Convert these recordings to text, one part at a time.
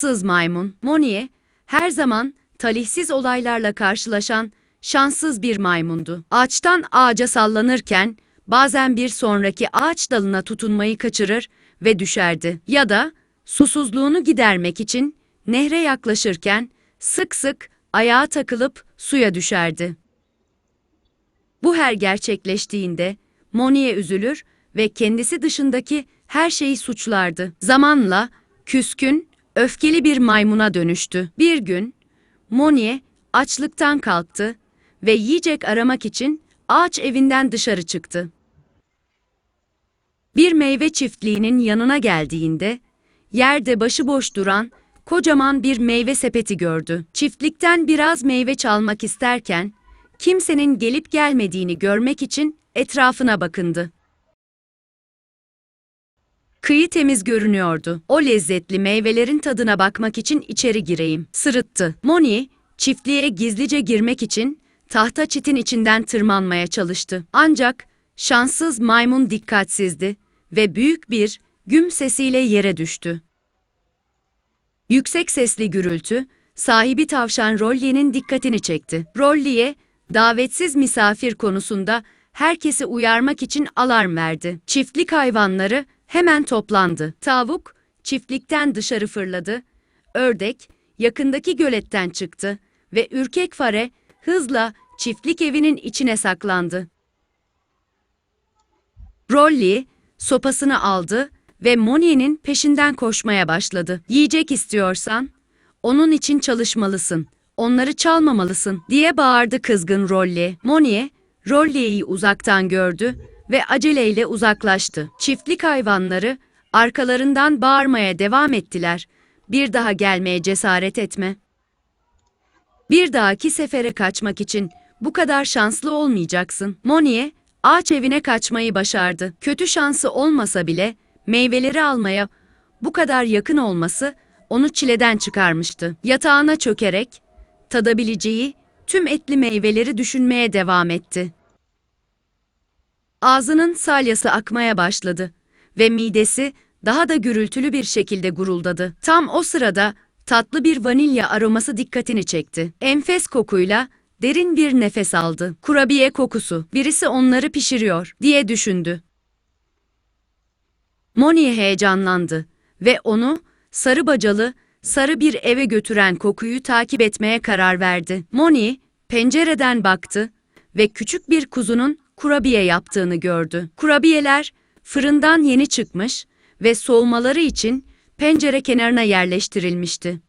Sız maymun, Moniye, her zaman talihsiz olaylarla karşılaşan şanssız bir maymundu. Ağaçtan ağaca sallanırken bazen bir sonraki ağaç dalına tutunmayı kaçırır ve düşerdi. Ya da susuzluğunu gidermek için nehre yaklaşırken sık sık ayağa takılıp suya düşerdi. Bu her gerçekleştiğinde Moniye üzülür ve kendisi dışındaki her şeyi suçlardı. Zamanla küskün, öfkeli bir maymuna dönüştü. Bir gün Moniye açlıktan kalktı ve yiyecek aramak için ağaç evinden dışarı çıktı. Bir meyve çiftliğinin yanına geldiğinde yerde başıboş duran kocaman bir meyve sepeti gördü. Çiftlikten biraz meyve çalmak isterken kimsenin gelip gelmediğini görmek için etrafına bakındı. Kıyı temiz görünüyordu. O lezzetli meyvelerin tadına bakmak için içeri gireyim. Sırıttı. Moni, çiftliğe gizlice girmek için tahta çitin içinden tırmanmaya çalıştı. Ancak şanssız maymun dikkatsizdi ve büyük bir güm sesiyle yere düştü. Yüksek sesli gürültü, sahibi tavşan Rolly'nin dikkatini çekti. Rolly'e, davetsiz misafir konusunda herkesi uyarmak için alarm verdi. Çiftlik hayvanları hemen toplandı. Tavuk, çiftlikten dışarı fırladı. Ördek, yakındaki göletten çıktı ve ürkek fare hızla çiftlik evinin içine saklandı. Rolly sopasını aldı ve Monia'nın peşinden koşmaya başladı. Yiyecek istiyorsan onun için çalışmalısın. Onları çalmamalısın diye bağırdı kızgın Rolly. Monie, Rolly'yi uzaktan gördü ve aceleyle uzaklaştı. Çiftlik hayvanları arkalarından bağırmaya devam ettiler. Bir daha gelmeye cesaret etme. Bir dahaki sefere kaçmak için bu kadar şanslı olmayacaksın. Monie, ağaç evine kaçmayı başardı. Kötü şansı olmasa bile meyveleri almaya bu kadar yakın olması onu çileden çıkarmıştı. Yatağına çökerek tadabileceği tüm etli meyveleri düşünmeye devam etti. Ağzının salyası akmaya başladı ve midesi daha da gürültülü bir şekilde guruldadı. Tam o sırada tatlı bir vanilya aroması dikkatini çekti. Enfes kokuyla derin bir nefes aldı. Kurabiye kokusu, birisi onları pişiriyor diye düşündü. Moni heyecanlandı ve onu sarı bacalı, sarı bir eve götüren kokuyu takip etmeye karar verdi. Moni pencereden baktı ve küçük bir kuzunun kurabiye yaptığını gördü. Kurabiyeler fırından yeni çıkmış ve soğumaları için pencere kenarına yerleştirilmişti.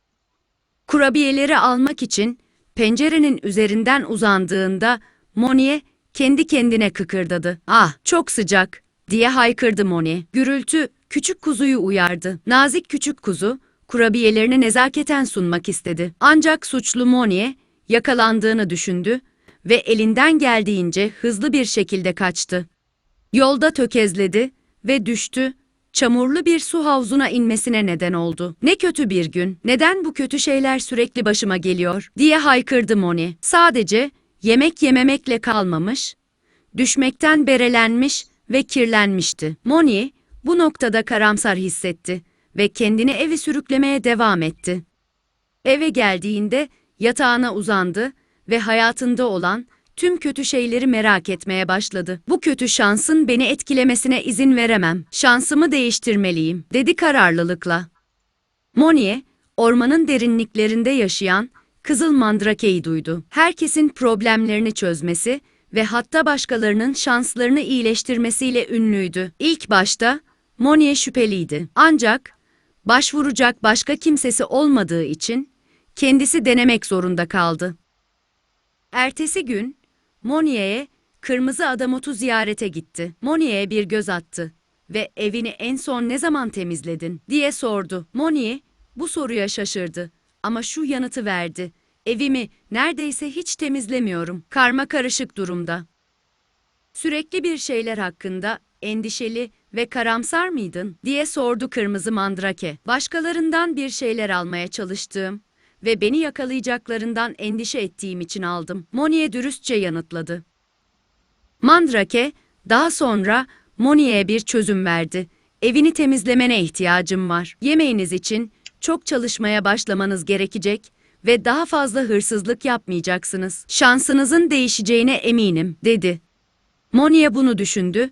Kurabiyeleri almak için pencerenin üzerinden uzandığında Moni'ye kendi kendine kıkırdadı. Ah, çok sıcak diye haykırdı Moni. Gürültü küçük kuzuyu uyardı. Nazik küçük kuzu kurabiyelerini nezaketen sunmak istedi. Ancak suçlu Moni'ye yakalandığını düşündü ve elinden geldiğince hızlı bir şekilde kaçtı. Yolda tökezledi ve düştü. Çamurlu bir su havzuna inmesine neden oldu. Ne kötü bir gün. Neden bu kötü şeyler sürekli başıma geliyor? diye haykırdı Moni. Sadece yemek yememekle kalmamış, düşmekten berelenmiş ve kirlenmişti. Moni bu noktada karamsar hissetti ve kendini evi sürüklemeye devam etti. Eve geldiğinde yatağına uzandı ve hayatında olan tüm kötü şeyleri merak etmeye başladı. Bu kötü şansın beni etkilemesine izin veremem. Şansımı değiştirmeliyim, dedi kararlılıkla. Moniye, ormanın derinliklerinde yaşayan Kızıl Mandrake'yi duydu. Herkesin problemlerini çözmesi ve hatta başkalarının şanslarını iyileştirmesiyle ünlüydü. İlk başta Moniye şüpheliydi. Ancak başvuracak başka kimsesi olmadığı için kendisi denemek zorunda kaldı. Ertesi gün Moniye'ye Kırmızı Adamotu ziyarete gitti. Moniye'ye bir göz attı ve evini en son ne zaman temizledin diye sordu. Moniye bu soruya şaşırdı ama şu yanıtı verdi. Evimi neredeyse hiç temizlemiyorum. Karma karışık durumda. Sürekli bir şeyler hakkında endişeli ve karamsar mıydın diye sordu kırmızı mandrake. Başkalarından bir şeyler almaya çalıştığım ve beni yakalayacaklarından endişe ettiğim için aldım. Moniye dürüstçe yanıtladı. Mandrake daha sonra Moniye'ye bir çözüm verdi. Evini temizlemene ihtiyacım var. Yemeğiniz için çok çalışmaya başlamanız gerekecek ve daha fazla hırsızlık yapmayacaksınız. Şansınızın değişeceğine eminim, dedi. Monia bunu düşündü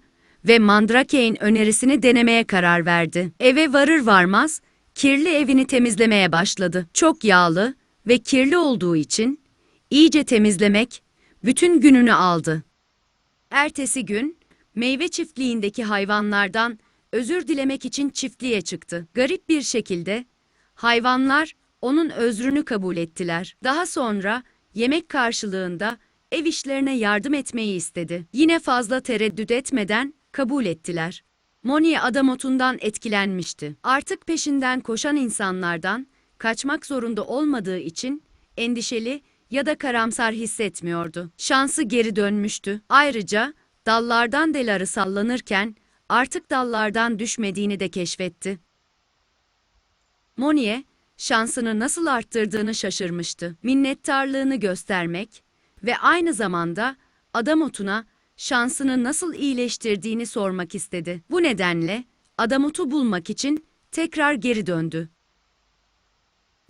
ve Mandrake'in önerisini denemeye karar verdi. Eve varır varmaz kirli evini temizlemeye başladı. Çok yağlı ve kirli olduğu için iyice temizlemek bütün gününü aldı. Ertesi gün meyve çiftliğindeki hayvanlardan özür dilemek için çiftliğe çıktı. Garip bir şekilde hayvanlar onun özrünü kabul ettiler. Daha sonra yemek karşılığında ev işlerine yardım etmeyi istedi. Yine fazla tereddüt etmeden kabul ettiler. Moni Adamotun'dan etkilenmişti. Artık peşinden koşan insanlardan kaçmak zorunda olmadığı için endişeli ya da karamsar hissetmiyordu. Şansı geri dönmüştü. Ayrıca dallardan deları sallanırken artık dallardan düşmediğini de keşfetti. Moniye, şansını nasıl arttırdığını şaşırmıştı. Minnettarlığını göstermek ve aynı zamanda Adamot'una şansını nasıl iyileştirdiğini sormak istedi. Bu nedenle Adamot'u bulmak için tekrar geri döndü.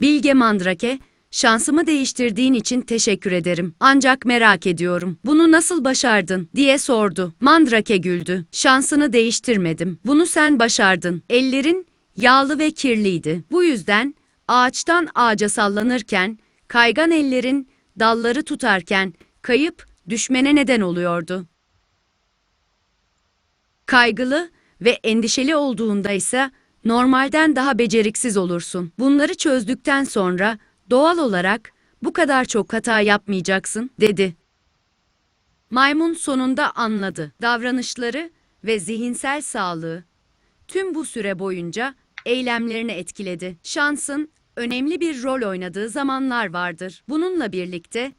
Bilge Mandrake, şansımı değiştirdiğin için teşekkür ederim. Ancak merak ediyorum. Bunu nasıl başardın? diye sordu. Mandrake güldü. Şansını değiştirmedim. Bunu sen başardın. Ellerin yağlı ve kirliydi. Bu yüzden ağaçtan ağaca sallanırken, kaygan ellerin dalları tutarken kayıp düşmene neden oluyordu. Kaygılı ve endişeli olduğunda ise normalden daha beceriksiz olursun. Bunları çözdükten sonra doğal olarak bu kadar çok hata yapmayacaksın, dedi. Maymun sonunda anladı. Davranışları ve zihinsel sağlığı tüm bu süre boyunca eylemlerini etkiledi. Şansın önemli bir rol oynadığı zamanlar vardır. Bununla birlikte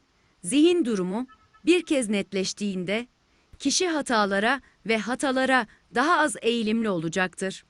zihin durumu bir kez netleştiğinde kişi hatalara ve hatalara daha az eğilimli olacaktır.